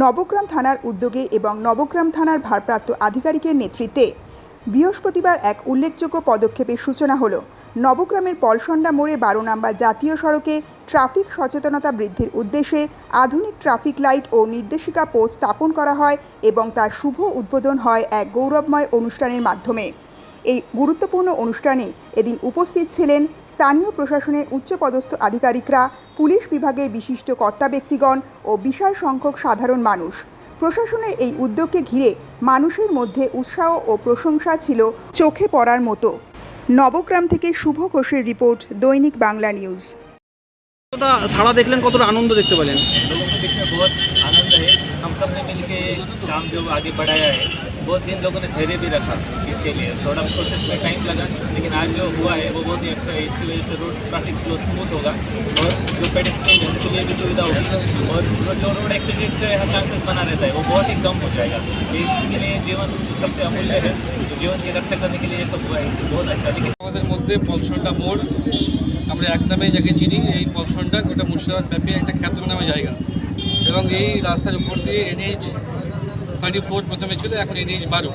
নবগ্রাম থানার উদ্যোগে এবং নবগ্রাম থানার ভারপ্রাপ্ত আধিকারিকের নেতৃত্বে বৃহস্পতিবার এক উল্লেখযোগ্য পদক্ষেপের সূচনা হলো। নবগ্রামের পলসন্ডা মোড়ে বারো নম্বর জাতীয় সড়কে ট্রাফিক সচেতনতা বৃদ্ধির উদ্দেশ্যে আধুনিক ট্রাফিক লাইট ও নির্দেশিকা পোস্ট স্থাপন করা হয় এবং তার শুভ উদ্বোধন হয় এক গৌরবময় অনুষ্ঠানের মাধ্যমে। এই গুরুত্বপূর্ণ অনুষ্ঠানে এদিন উপস্থিত ছিলেন স্থানীয় প্রশাসনের উচ্চপদস্থ আধিকারিকরা পুলিশ বিভাগের বিশিষ্ট কর্তা ব্যক্তিগণ ও বিশাল সংখ্যক সাধারণ মানুষ। প্রশাসনের এই উদ্যোগকে ঘিরে মানুষের মধ্যে উৎসাহ ও প্রশংসা ছিল চোখে পড়ার মতো। নবগ্রাম থেকে শুভ ঘোষের রিপোর্ট দৈনিক বাংলা নিউজ। কতটা সাড়া দেখলেন কতটা আনন্দ দেখতে পেলেন? हम सब ने मिल के काम जो आगे बढ़ाया है बहुत दिन लोगों ने धैर्य भी रखा इसके लिए थोड़ा प्रोसेस में टाइम लगा लेकिन आज जो हुआ है वो बहुत ही अच्छा है इसकी वजह से रोड ट्रैफिक फ्लो स्मूथ होगा और जो पेडिस्ट्रियन है उनके लिए भी सुविधा होगी और जो रोड एक्सीडेंट का चांसेस बना रहता है वो बहुत ही कम हो जाएगा तो इसके लिए जीवन सबसे अमूल्य है तो जीवन की रक्षा करने के लिए ये सब हुआ है बहुत अच्छा लेकिन আমাদের মধ্যে পলসনটা মোড় আমরা এক নামে যাকে চিনি এই পলসনটা গোটা মুর্শিদাবাদ ব্যাপী একটা খ্যাতনামা জায়গা এবং এই রাস্তার উপর দিয়ে এনএইচ থার্টি ফোর প্রথমে ছিল, এখন এনএইচ বারো।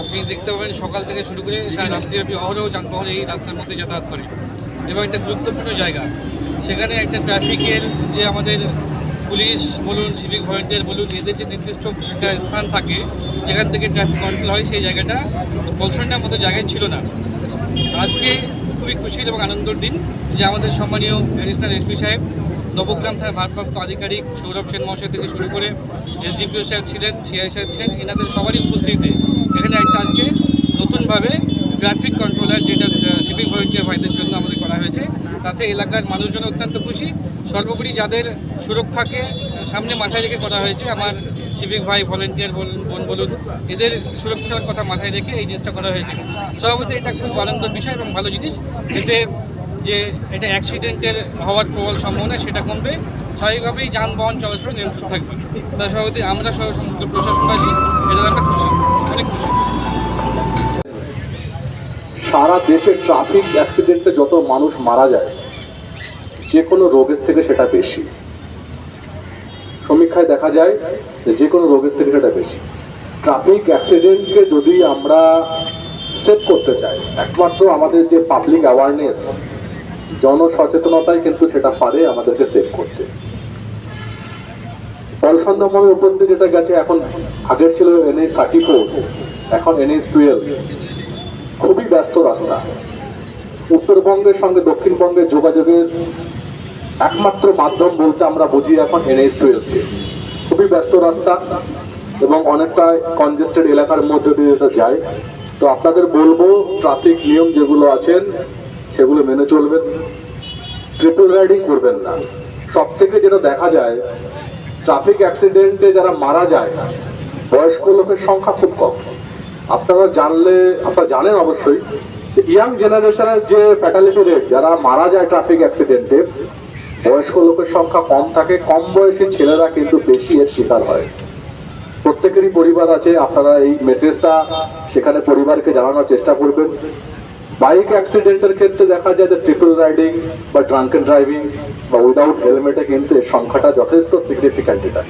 আপনি দেখতে পাবেন সকাল থেকে শুরু করে সারা রাত্রিব্যাপী অহরহ যানবাহন এই রাস্তার মধ্যে যাতায়াত করে। এবং একটা গুরুত্বপূর্ণ জায়গা, সেখানে একটা ট্রাফিকের যে আমাদের পুলিশ বলুন, সিভিক ভলেন্টিয়ার বলুন, এদের যে নির্দিষ্ট একটা স্থান থাকে, যেখান থেকে ট্রাফিক কন্ট্রোল হয়, সেই জায়গাটা পলসনটার মতো জায়গায় ছিল না। আজকে খুবই খুশির এবং আনন্দের দিন যে আমাদের সম্মানীয় অ্যাডিশনাল এসপি সাহেব নবগ্রাম থানার ভারপ্রাপ্ত আধিকারিক সৌরভ সেন মহাশয় থেকে শুরু করে এসডিপিও স্যার ছিলেন, সিআই সাহেব ছিলেন, এনাদের সবারই উপস্থিতিতে এখানে একটা আজকে নতুনভাবে ট্রাফিক কন্ট্রোলার যেটা সিভিক ভলেন্টিয়ার ভাইদের জন্য আমাদের করা হয়েছে, তাতে এলাকার মানুষজন অত্যন্ত খুশি। সর্বোপরি যাদের সুরক্ষাকে সামনে মাথায় রেখে করা হয়েছে, আমার সিভিক ভাই ভলেন্টিয়ার বলুন বোন বলুন, এদের সুরক্ষার কথা মাথায় রেখে এই জিনিসটা করা হয়েছে। স্বভাবতই এটা খুব আনন্দের বিষয় এবং ভালো জিনিস, এতে যে এটা অ্যাক্সিডেন্টের হওয়ার প্রবল সম্ভাবনা, সেটা কমবে। স্বাভাবিকভাবেই যানবাহন চলাচল নিয়ন্ত্রণ থাকবে। তার সভাপতি, আমরা সহ প্রশাসনবাসী এটা আমরা খুশি। অনেক খুশি। সারা দেশে ট্রাফিক অ্যাক্সিডেন্টে যত মানুষ মারা যায় যে কোনো রোগের থেকে সেটা বেশি। সমীক্ষায় দেখা যায় যে যে কোনো রোগের থেকে সেটা বেশি। ট্রাফিক অ্যাক্সিডেন্টকে যদি আমরা সেভ করতে চাই, একমাত্র আমাদের যে পাবলিক অ্যাওয়ারনেস জনসচেতনতাই কিন্তু সেটা পারে আমাদেরকে সেভ করতে। পলসন্দমের উপর দিয়ে যেটা গেছে, এখন আগের ছিল এনএইচ থার্টি ফোর এখন এনএইচ টুয়েলভ খুবই ব্যস্ত রাস্তা। উত্তরবঙ্গের সঙ্গে দক্ষিণবঙ্গের যোগাযোগের একমাত্র মাধ্যম বলতে আমরা বুঝি এখন এনএইচ টুয়েলভকে খুবই ব্যস্ত রাস্তা এবং অনেকটা কনজেস্টেড এলাকার মধ্যে দিয়ে যেটা যায়। তো আপনাদের বলব ট্রাফিক নিয়ম যেগুলো আছেন সেগুলো মেনে চলবেন ট্রিপল রাইডিং করবেন না। সব থেকে যেটা দেখা যায় ট্রাফিক অ্যাক্সিডেন্টে যারা মারা যায়, বয়স্ক লোকের সংখ্যা খুব কম। আপনারা জানলে, আপনারা জানেন অবশ্যই ইয়াং জেনারেশনের যে ফ্যাটালিটি রেট যারা মারা যায় ট্রাফিক অ্যাক্সিডেন্টে বয়স্ক লোকের সংখ্যা কম থাকে, কম বয়সী ছেলেরা কিন্তু বেশি এর শিকার হয়। প্রত্যেকেরই পরিবার আছে, আপনারা এই মেসেজটা সেখানে পরিবারকে জানানোর চেষ্টা করবেন। বাইক অ্যাক্সিডেন্টের ক্ষেত্রে দেখা যায় যে ট্রিপল রাইডিং বা ড্রাঙ্কেন ড্রাইভিং বা উইদাউট হেলমেটে কিন্তু এর সংখ্যাটা যথেষ্ট সিগনিফিক্যান্ট এটা।